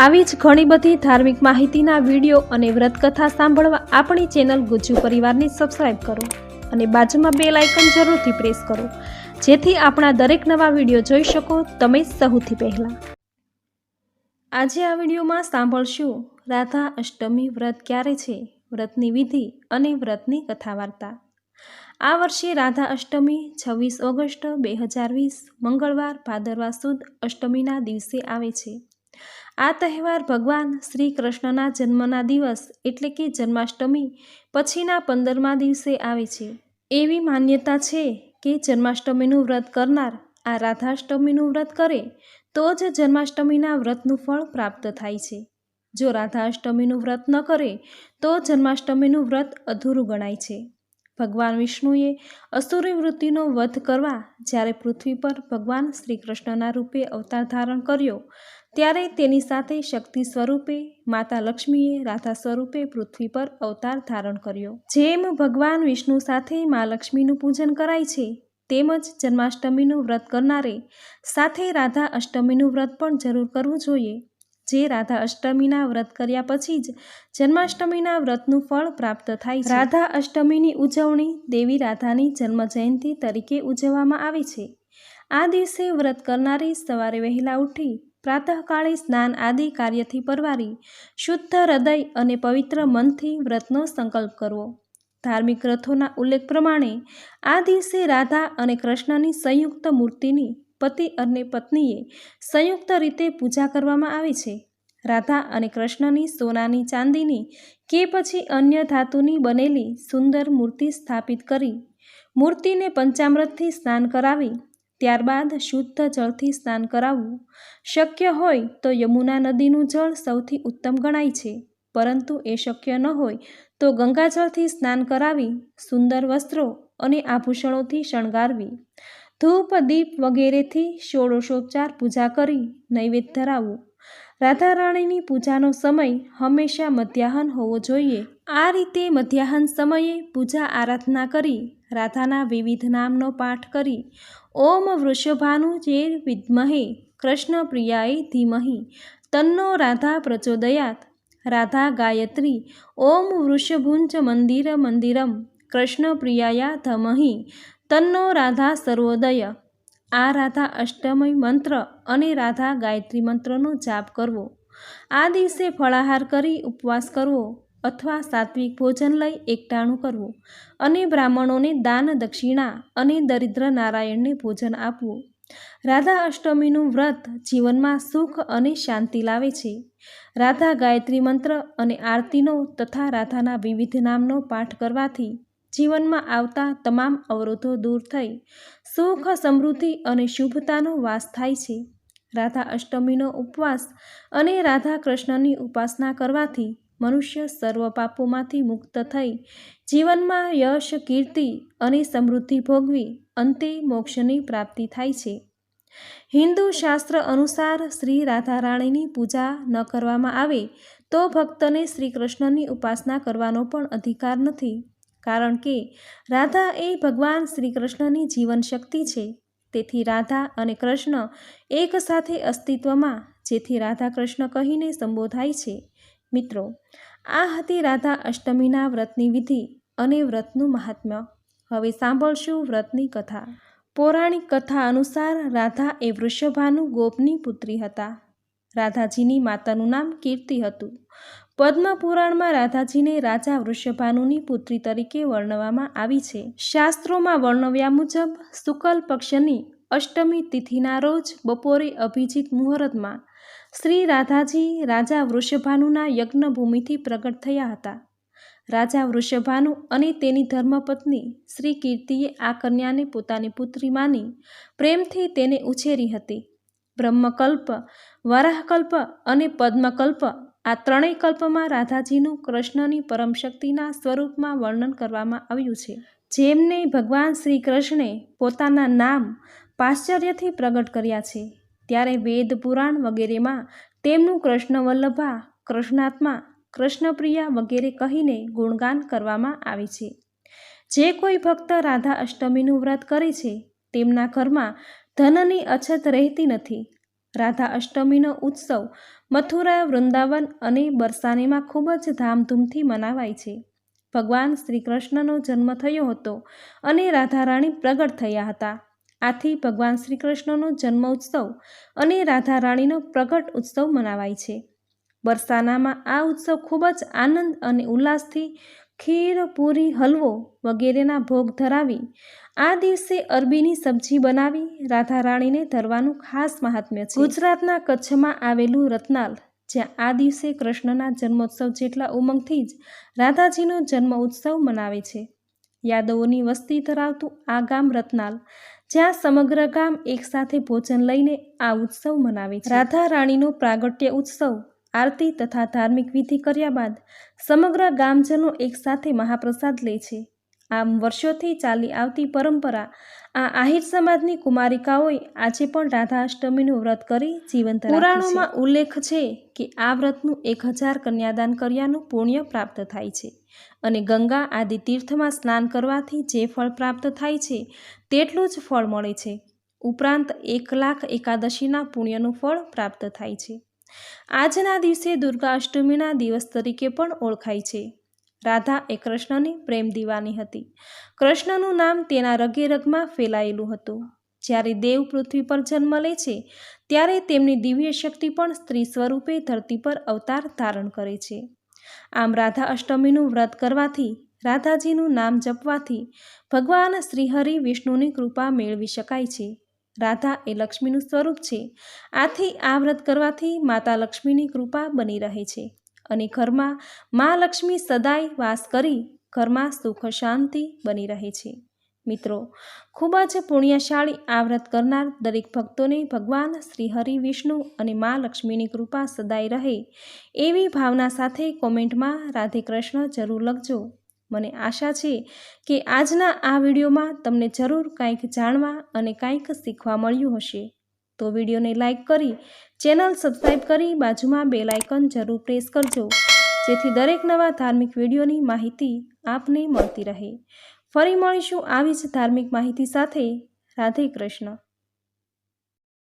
આવી જ ઘણી બધી ધાર્મિક માહિતીના વીડિયો અને વ્રતકથા સાંભળવા આપણી ચેનલ ગુજ્જુ પરિવારને સબસ્ક્રાઈબ કરો અને બાજુમાં બે લાઇકન જરૂરથી પ્રેસ કરો. જેથી આપણા દરેક નવા વીડિયો જોઈ શકો તમે સૌથી પહેલાં. આજે આ વિડીયોમાં સાંભળશું, રાધા અષ્ટમી વ્રત ક્યારે છે, વ્રતની વિધિ અને વ્રતની કથા વાર્તા આ વર્ષે રાધા અષ્ટમી, છવ્વીસ ઓગસ્ટ, બે હજાર વીસ, મંગળવાર, ભાદરવા સુદ અષ્ટમીના દિવસે આવે છે. આ તહેવાર ભગવાન શ્રી કૃષ્ણના જન્મના દિવસ એટલે કે જન્માષ્ટમી પછીના પંદરમા દિવસે આવે છે. એવી માન્યતા છે કે જન્માષ્ટમીનું વ્રત કરનાર આ રાધાષ્ટમીનું વ્રત કરે તો જ જન્માષ્ટમીના વ્રતનું ફળ પ્રાપ્ત થાય છે. જો રાધાષ્ટમીનું વ્રત ન કરે તો જન્માષ્ટમીનું વ્રત અધૂરું ગણાય છે. ભગવાન વિષ્ણુએ અસુરી વૃત્તિનો વધ કરવા જ્યારે પૃથ્વી પર ભગવાન શ્રી કૃષ્ણના રૂપે અવતાર ધારણ કર્યો ત્યારે તેની સાથે શક્તિ સ્વરૂપે, માતા લક્ષ્મીએ રાધા સ્વરૂપે પૃથ્વી પર અવતાર ધારણ કર્યો. જેમ ભગવાન વિષ્ણુ સાથે મા લક્ષ્મીનું પૂજન કરાય છે, તેમજ જન્માષ્ટમીનું વ્રત કરનારે સાથે રાધા અષ્ટમીનું વ્રત પણ જરૂર કરવું જોઈએ. જે રાધા અષ્ટમીના વ્રત કર્યા પછી જ જન્માષ્ટમીના વ્રતનું ફળ પ્રાપ્ત થાય છે. રાધા અષ્ટમીની ઉજવણી દેવી રાધાની જન્મ જયંતિ તરીકે ઉજવવામાં આવે છે. આ દિવસે વ્રત કરનારી સવારે વહેલા ઉઠી પ્રાતઃકાળે સ્નાન આદિ કાર્યથી પરવારી, શુદ્ધ હૃદય અને પવિત્ર મનથી વ્રતનો સંકલ્પ કરવો. ધાર્મિક ગ્રંથોના ઉલ્લેખ પ્રમાણે, આ દિવસે રાધા અને કૃષ્ણની સંયુક્ત મૂર્તિની પતિ અને પત્નીએ સંયુક્ત રીતે પૂજા કરવામાં આવે છે. રાધા અને કૃષ્ણની સોનાની ચાંદીની કે પછી અન્ય ધાતુની બનેલી સુંદર મૂર્તિ સ્થાપિત કરી, મૂર્તિને પંચામૃતથી સ્નાન કરાવી ત્યારબાદ શુદ્ધ જળથી સ્નાન કરાવવું શક્ય હોય તો યમુના નદીનું જળ સૌથી ઉત્તમ ગણાય છે. પરંતુ એ શક્ય ન હોય તો ગંગાજળથી સ્નાન કરાવી સુંદર વસ્ત્રો અને આભૂષણોથી શણગારવી. ધૂપ, દીપ વગેરેથી ષોડોશોપચાર પૂજા કરી નૈવેદ્ય ધરાવવું. રાધારાણીની પૂજાનો સમય હંમેશા મધ્યાહન હોવો જોઈએ. આ રીતે મધ્યાહન સમયે પૂજા આરાધના કરી રાધાના વિવિધ નામનો પાઠ કરી, ઓમ વૃષભાનુ જે વિદ્મહે, કૃષ્ણ પ્રિયાએ ધીમહી, તન્નો રાધા પ્રચોદયાત, રાધા ગાયત્રી, ઓમ વૃષભુંજ મંદિર મંદિરમ, કૃષ્ણ પ્રિયાયા ધમહી, તન્નો રાધા સર્વોદય. આ રાધા અષ્ટમી મંત્ર અને રાધા ગાયત્રી મંત્રનો જાપ કરવો. આ દિવસે ફળાહાર કરી ઉપવાસ કરવો. અથવા સાત્વિક ભોજન લઈ એકટાણું કરવું અને બ્રાહ્મણોને દાન દક્ષિણા અને દરિદ્ર નારાયણને ભોજન આપવું. રાધા અષ્ટમીનું વ્રત જીવનમાં સુખ અને શાંતિ લાવે છે. રાધા ગાયત્રી મંત્ર અને આરતીનો તથા રાધાના વિવિધ નામનો પાઠ કરવાથી જીવનમાં આવતા તમામ અવરોધો દૂર થઈ સુખ, સમૃદ્ધિ અને શુભતાનો વાસ થાય છે. રાધા અષ્ટમીનો ઉપવાસ અને રાધા કૃષ્ણની ઉપાસના કરવાથી મનુષ્ય સર્વ પાપોમાંથી મુક્ત થઈ, જીવનમાં યશ, કીર્તિ અને સમૃદ્ધિ ભોગવી અંતે મોક્ષની પ્રાપ્તિ થાય છે. હિન્દુ શાસ્ત્ર અનુસાર શ્રી રાધા રાણીની પૂજા ન કરવામાં આવે તો ભક્તને શ્રી કૃષ્ણની ઉપાસના કરવાનો પણ અધિકાર નથી, કારણ કે રાધા એ ભગવાન શ્રી કૃષ્ણની જીવન શક્તિ છે. તેથી રાધા અને કૃષ્ણ એક સાથે અસ્તિત્વમાં, જેથી રાધા કૃષ્ણ કહીને સંબોધાય છે મિત્રો, આ હતી રાધા અષ્ટમીના વ્રતની વિધિ અને વ્રતનું મહાત્મ્ય. હવે સાંભળશું વ્રતની કથા. પૌરાણિક કથા અનુસાર રાધા એ વૃષભાનુ ગોપની પુત્રી હતા. રાધાજીની માતાનું નામ કીર્તિ હતું. પદ્મપુરાણમાં રાધાજીને રાજા વૃષભાનુની પુત્રી તરીકે વર્ણવવામાં આવી છે. શાસ્ત્રોમાં વર્ણવ્યા મુજબ શુકલ પક્ષની અષ્ટમી તિથિના રોજ બપોરે અભિજીત મુહૂર્તમાં શ્રી રાધાજી રાજા વૃષભાનુના યજ્ઞભૂમિથી પ્રગટ થયા હતા. રાજા વૃષભાનુ અને તેની ધર્મપત્ની શ્રી કીર્તિએ આ કન્યાને પોતાની પુત્રી માની પ્રેમથી તેને ઉછેરી હતી. બ્રહ્મકલ્પ, વરાહકલ્પ અને પદ્મકલ્પ આ ત્રણેય કલ્પમાં રાધાજીનું કૃષ્ણની પરમશક્તિના સ્વરૂપમાં વર્ણન કરવામાં આવ્યું છે. જેમને ભગવાન શ્રી કૃષ્ણે પોતાના નામ પાશ્ચર્યથી પ્રગટ કર્યા છે. ત્યારે વેદ પુરાણ વગેરેમાં તેમનું કૃષ્ણવલ્લભા, કૃષ્ણાત્મા, કૃષ્ણપ્રિયા વગેરે કહીને ગુણગાન કરવામાં આવે છે. જે કોઈ ભક્ત રાધા અષ્ટમીનું વ્રત કરે છે, તેમના ઘરમાં ધનની અછત રહેતી નથી. રાધા અષ્ટમીનો ઉત્સવ મથુરા, વૃંદાવન અને બરસાનીમાં ખૂબ જ ધામધૂમથી મનાવાય છે. ભગવાન શ્રી કૃષ્ણનો જન્મ થયો હતો અને રાધા રાણી પ્રગટ થયા હતા. આથી ભગવાન શ્રી કૃષ્ણનો જન્મ ઉત્સવ અને રાધા રાણીનો પ્રગટ ઉત્સવ મનાવાય છે. બરસાનામાં આ ઉત્સવ ખૂબ જ આનંદ અને ઉલ્લાસથી ખીર, પૂરી, હલવો વગેરેના ભોગ ધરાવી આ દિવસે અરબીની સબ્જી બનાવી રાધા રાણીને ધરવાનું ખાસ મહાત્મ્ય છે. ગુજરાતના કચ્છમાં આવેલું રત્નાલ, જ્યાં આ દિવસે કૃષ્ણના જન્મોત્સવ જેટલા ઉમંગથી જ રાધાજીનો જન્મ ઉત્સવ મનાવે છે. યાદવોની વસ્તી ધરાવતું આ ગામ રત્નાલ જ્યાં સમગ્ર ગામ એકસાથે ભોજન લઈને આ ઉત્સવ મનાવે છે. રાધા રાણીનો પ્રાગટ્ય ઉત્સવ, આરતી તથા ધાર્મિક વિધિ કર્યા બાદ સમગ્ર ગામજનો એકસાથે મહાપ્રસાદ લે છે. આમ વર્ષોથી ચાલી આવતી પરંપરા આ આહિર સમાજની કુમારિકાઓએ આજે પણ રાધા અષ્ટમીનું વ્રત કરી જીવંત પુરાણોમાં ઉલ્લેખ છે કે આ વ્રતનું એક હજાર કન્યાદાન કર્યાનું પુણ્ય પ્રાપ્ત થાય છે અને ગંગા આદિ તીર્થમાં સ્નાન કરવાથી જે ફળ પ્રાપ્ત થાય છે તેટલું જ ફળ મળે છે. ઉપરાંત એક લાખ એકાદશીના પુણ્યનું ફળ પ્રાપ્ત થાય છે. આજના દિવસે દુર્ગા અષ્ટમીના દિવસ તરીકે પણ ઓળખાય છે. રાધા એ કૃષ્ણની પ્રેમ દીવાની હતી. કૃષ્ણનું નામ તેના રગે રગમાં ફેલાયેલું હતું. જ્યારે દેવ પૃથ્વી પર જન્મ લે છે, ત્યારે તેમની દિવ્ય શક્તિ પણ સ્ત્રી સ્વરૂપે ધરતી પર અવતાર ધારણ કરે છે. આમ રાધા અષ્ટમીનું વ્રત કરવાથી, રાધાજીનું નામ જપવાથી, ભગવાન શ્રીહરિ વિષ્ણુની કૃપા મેળવી શકાય છે. રાધા એ લક્ષ્મીનું સ્વરૂપ છે. આથી આ વ્રત કરવાથી માતા લક્ષ્મીની કૃપા બની રહે છે. અને ઘરમાં મા લક્ષ્મી સદાય વાસ કરી ઘરમાં સુખ શાંતિ બની રહે છે. મિત્રો, ખૂબ જ પુણ્યશાળી આ વ્રત કરનાર દરેક ભક્તોને ભગવાન શ્રી હરિ વિષ્ણુ અને મા લક્ષ્મીની કૃપા સદાય રહે એવી ભાવના સાથે કોમેન્ટમાં રાધે કૃષ્ણ જરૂર લખજો. મને આશા છે કે આજના આ વિડીયોમાં તમને જરૂર કાંઈક જાણવા અને કાંઈક શીખવા મળ્યું હશે. તો વિડીયોને લાઇક કરી, ચેનલ સબસ્ક્રાઈબ કરી બાજુમાં બે લાઇકન જરૂર પ્રેસ કરજો, જેથી દરેક નવા ધાર્મિક વિડીયોની માહિતી આપને મળતી રહે. ફરી મળીશું આવી જ ધાર્મિક માહિતી સાથે. રાધે કૃષ્ણ.